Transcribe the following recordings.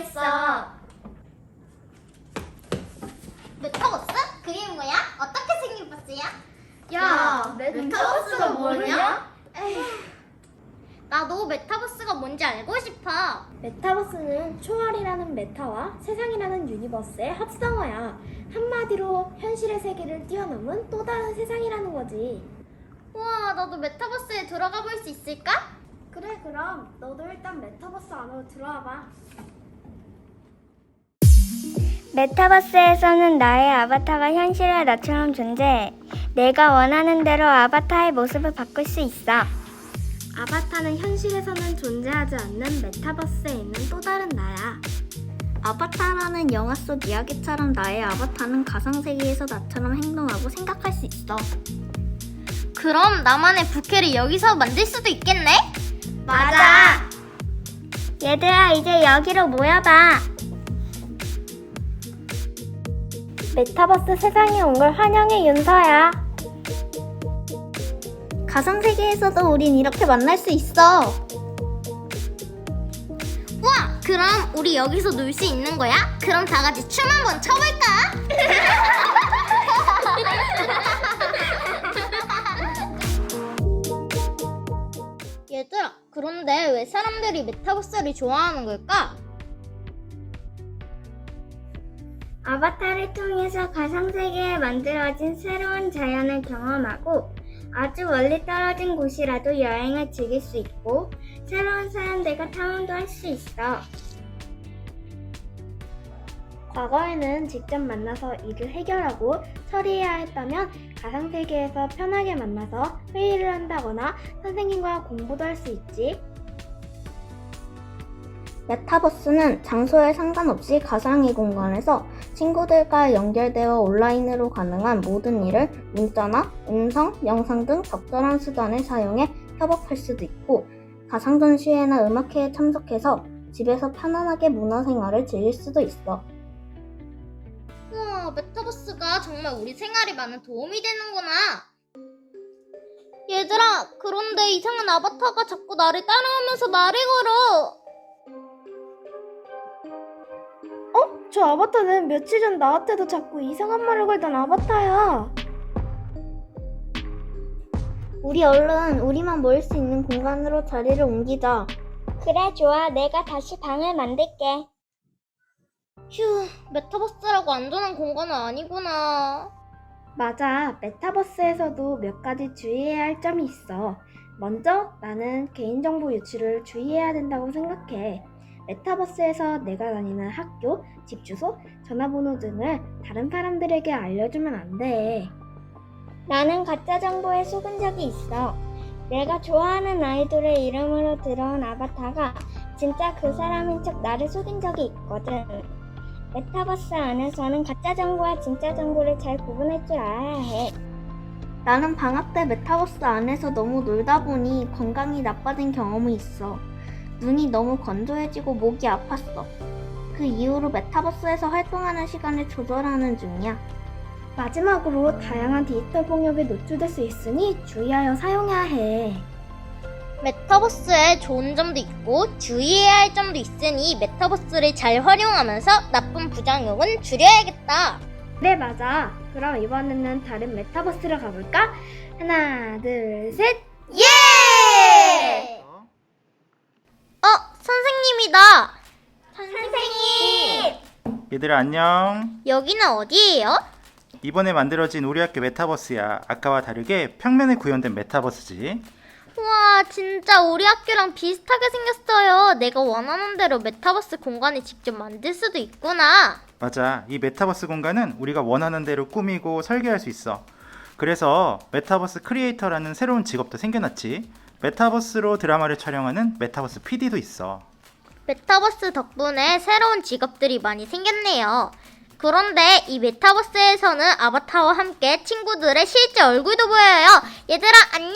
있어. 메타버스? 그게 뭐야? 어떻게 생긴 버스야? 야, 메타버스가 뭐냐? 나도 메타버스가 뭔지 알고 싶어. 메타버스는 초월이라는 메타와 세상이라는 유니버스의 합성어야. 한마디로 현실의 세계를 뛰어넘은 또 다른 세상이라는 거지. 우와, 나도 메타버스에 들어가 볼 수 있을까? 그래, 그럼 너도 일단 메타버스 안으로 들어와 봐. 메타버스에서는 나의 아바타가 현실의 나처럼 존재해. 내가 원하는 대로 아바타의 모습을 바꿀 수 있어. 아바타는 현실에서는 존재하지 않는 메타버스에 있는 또 다른 나야. 아바타라는 영화 속 이야기처럼 나의 아바타는 가상세계에서 나처럼 행동하고 생각할 수 있어. 그럼 나만의 부캐를 여기서 만들 수도 있겠네? 맞아. 얘들아, 이제 여기로 모여봐. 메타버스 세상에 온 걸 환영해, 윤서야. 가상 세계에서도 우린 이렇게 만날 수 있어. 우와, 그럼 우리 여기서 놀 수 있는 거야? 그럼 다 같이 춤 한번 춰볼까? 얘들아, 그런데 왜 사람들이 메타버스를 좋아하는 걸까? 아바타를 통해서 가상세계에 만들어진 새로운 자연을 경험하고 아주 멀리 떨어진 곳이라도 여행을 즐길 수 있고 새로운 사람들과 탐험도 할 수 있어. 과거에는 직접 만나서 일을 해결하고 처리해야 했다면 가상세계에서 편하게 만나서 회의를 한다거나 선생님과 공부도 할 수 있지. 메타버스는 장소에 상관없이 가상의 공간에서 친구들과 연결되어 온라인으로 가능한 모든 일을 문자나 음성, 영상 등 적절한 수단을 사용해 협업할 수도 있고 가상 전시회나 음악회에 참석해서 집에서 편안하게 문화 생활을 즐길 수도 있어. 우와, 메타버스가 정말 우리 생활에 많은 도움이 되는구나. 얘들아, 그런데 이상한 아바타가 자꾸 나를 따라오면서 말을 걸어. 저 아바타는 며칠 전 나한테도 자꾸 이상한 말을 걸던 아바타야. 우리 얼른 우리만 모일 수 있는 공간으로 자리를 옮기자. 그래, 좋아. 내가 다시 방을 만들게. 휴, 메타버스라고 안전한 공간은 아니구나. 맞아. 메타버스에서도 몇 가지 주의해야 할 점이 있어. 먼저 나는 개인정보 유출을 주의해야 된다고 생각해. 메타버스에서 내가 다니는 학교, 집 주소, 전화번호 등을 다른 사람들에게 알려주면 안 돼. 나는 가짜 정보에 속은 적이 있어. 내가 좋아하는 아이돌의 이름으로 들어온 아바타가 진짜 그 사람인 척 나를 속인 적이 있거든. 메타버스 안에서는 가짜 정보와 진짜 정보를 잘 구분할 줄 알아야 해. 나는 방학 때 메타버스 안에서 너무 놀다 보니 건강이 나빠진 경험이 있어. 눈이 너무 건조해지고 목이 아팠어. 그 이후로 메타버스에서 활동하는 시간을 조절하는 중이야. 마지막으로 다양한 디지털 폭력에 노출될 수 있으니 주의하여 사용해야 해. 메타버스에 좋은 점도 있고 주의해야 할 점도 있으니 메타버스를 잘 활용하면서 나쁜 부작용은 줄여야겠다. 네, 맞아. 그럼 이번에는 다른 메타버스로 가볼까? 하나, 둘, 셋! 예! 어, 선생님이다. 선생님! 얘들아 안녕. 여기는 어디예요? 이번에 만들어진 우리 학교 메타버스야. 아까와 다르게 평면에 구현된 메타버스지. 우와, 진짜 우리 학교랑 비슷하게 생겼어요. 내가 원하는 대로 메타버스 공간을 직접 만들 수도 있구나. 맞아. 이 메타버스 공간은 우리가 원하는 대로 꾸미고 설계할 수 있어. 그래서 메타버스 크리에이터라는 새로운 직업도 생겨났지. 메타버스로 드라마를 촬영하는 메타버스 PD도 있어. 메타버스 덕분에 새로운 직업들이 많이 생겼네요. 그런데 이 메타버스에서는 아바타와 함께 친구들의 실제 얼굴도 보여요. 얘들아, 안녕!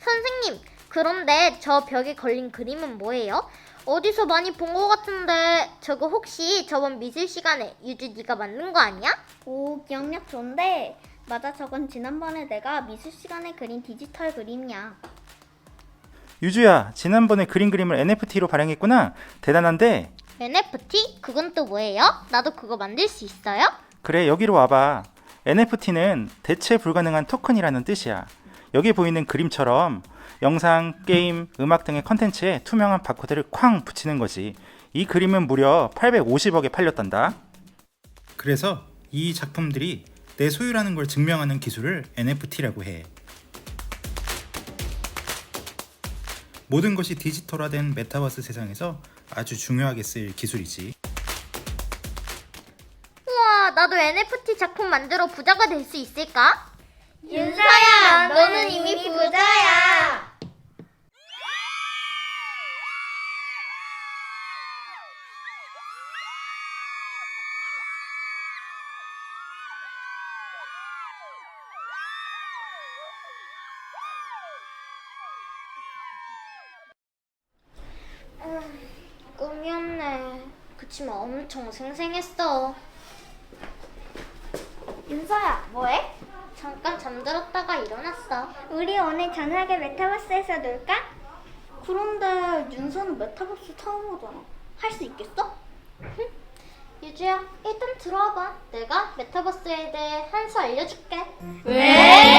선생님, 그런데 저 벽에 걸린 그림은 뭐예요? 어디서 많이 본 것 같은데 저거 혹시 저번 미술 시간에 유주 네가 만든 거 아니야? 오, 기억력 좋은데? 맞아, 저건 지난번에 내가 미술 시간에 그린 디지털 그림이야. 유주야, 지난번에 그린 그림을 NFT로 발행했구나. 대단한데? NFT? 그건 또 뭐예요? 나도 그거 만들 수 있어요? 그래, 여기로 와봐. NFT는 대체 불가능한 토큰이라는 뜻이야. 여기 보이는 그림처럼 영상, 게임, 음악 등의 컨텐츠에 투명한 바코드를 쾅 붙이는 거지. 이 그림은 무려 850억에 팔렸단다. 그래서 이 작품들이 내 소유라는 걸 증명하는 기술을 NFT라고 해. 모든 것이 디지털화된 메타버스 세상에서 아주 중요하게 쓰일 기술이지. 우와, 나도 NFT 작품 만들어 부자가 될 수 있을까? 윤서야, 너는 이미 부자야. 꿈이었네. 그치만 엄청 생생했어. 윤서야, 뭐해? 잠깐 잠들었다가 일어났어. 우리 오늘 저녁에 메타버스에서 놀까? 그런데 윤서는 메타버스 처음 오잖아. 할 수 있겠어? 유주야, 일단 들어와봐. 내가 메타버스에 대해 한 수 알려줄게. 왜?